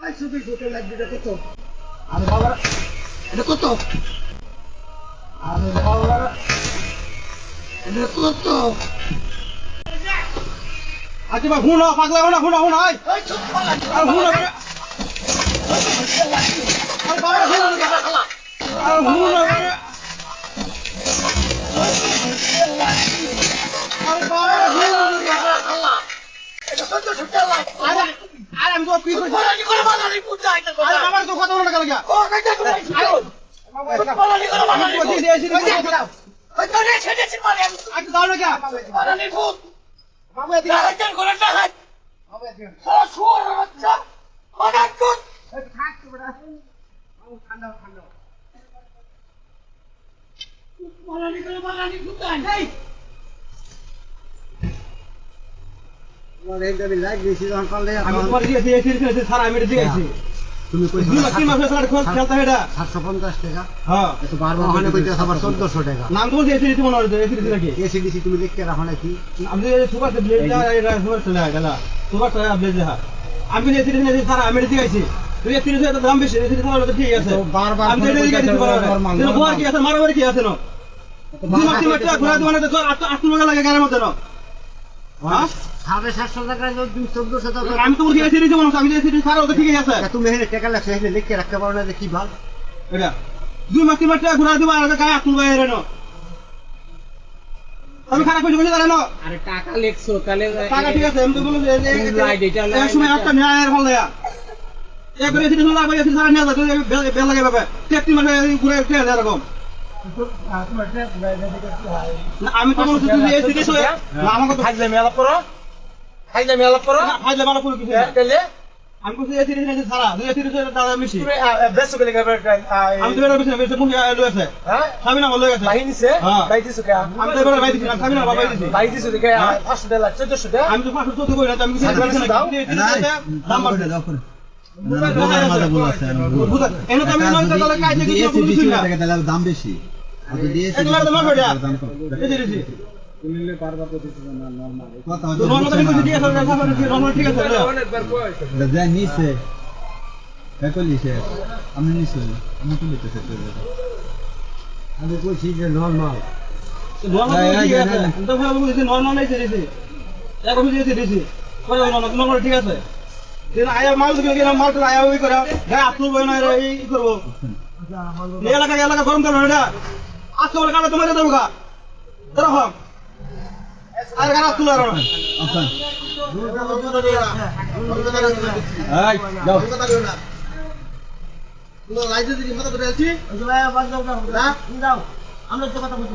আইসো তুই হোটেল লাগবে এটা কত? আরে বাবা এটা কত? আরে বাবা এটা কত? আচ্ছা ভাই হুন পাগলা হুন হুন হুন আই আর হুন আর বাবা হুন আর হুন আর বাবা হুন এটা কত হোটেল লাগবে? আরে আরে আমি তো কি করছি করে বানানি পুজা এটা আরে আমার তো কথা বলতে গেল ও কাটা করে পালানি করে আমি বানানি দিয়েছি ওই তো রে ছেড়েছি মানে আচ্ছা দাও না গিয়া বানানি ভূত। বাবু এদিকে ডাকাতের করে ডাকাত বাবু এদিকে ও শুয়ার বাচ্চা। বানান ভূত। বানানি করে বানানি ভূত আই আমি তোমার দিয়েছি দিয়েছি দিয়েছি সারা আমি এটা দিয়েছি তুমি সাতশো পঞ্চাশ টাকা হ্যাঁ বারবার ওখানে কইতে আবার চোদ্দশো টাকা নাম তো বলছি এসে দিতে মনে হচ্ছে এসে নাকি এসিডিসি তুমি লিখতে রাখো নাকি আমি সুপার সুপার চলে গেল সুপার চলে আমি দিয়েছি তুই এসে দিতে দাম বেশি এসে দিতে তো ঠিক আছে বারবার আমি তো কি আছে মারামারি কি আছে না দুই মাস তিন মাস ঘোরা দোকানে তো আট আট টাকা লাগে গাড়ির মধ্যে না হ্যাঁ? সাড়ে সাতশো টাকা চোদ্দশো টাকা? আমি তো বলছি এসে দিতে আমি এসে দিতে সারা ওটা ঠিকই আছে। তুমি এখানে টাকা লাগছে এখানে লিখতে রাখতে পারো না যে কি ভালো এটা দুই মাস তিন মাস টাকা ঘোরা দেবো আর গায়ে আট টাকা এর আমি খারাপ পয়সা পয়সা জানো আরে টাকা লেখছো তাহলে টাকা ঠিক আছে আমি তো বললাম যে এই- এই- কোন লাইট এটা এই লাইট সময় একটা ন্যায়ের হল দেয়া এক করে এসে লাগবে এসে সারা নিয়ে যাবে বেল বেল লাগে ঘুরে ফেলে এরকম। আমি তো বলছি তুই এসে দিস আমাকে হাজলে মেলা পড়ো। হাজলে মেলা পড়ো না, ফাইলে কিছু তাহলে? আমি বলছি এসে দিস না সারা। দুই এসে দিস দাদা মিশি তুমি বেসো গেবে আমি তো বেরো বেশি বেশি মুখে লয়ে আছে। হ্যাঁ? না গেছে বাহিনী সে হ্যাঁ। আমি তো এবারে বাইরে দিছি স্বামী না বাবা দিছি। বাইতি সুকে। 500 টাকা 1400 টাকা আমি তো পাঁচশো চোদ্দ করি না আমি কিছু সাতশো দিছি না। দাও। কিন্তু এসে দিস দাম বেশি। এসে দিছি কথা তো নর্মাল আমি কইছি ঠিক আছে নর্মাল ঠিক আছে লও। যা নিছে। কত নিছে আমি নিছে। আমি তো নিতে আমি কইছি যে নর্মাল নর্মাল ঠিক আছে। আমি তো ভালো নাই দিছি। এখন দিছি দিছি। কই নর্মাল নর্মাল ঠিক আছে। দিন আয়া মাল দিকে গেলাম মাল তো আয়া ওই করে গায়ে আপনি বই না এই ই করব এলাকা এই এলাকা গরম করবে এটা আজকে বলে কালে তোমার দেবো গা তোরা হোক। আর গানা তুলে আর আচ্ছা এই যাও। লাইজে দিদি মাথা ধরে আছি আমরা তো কথা বলছি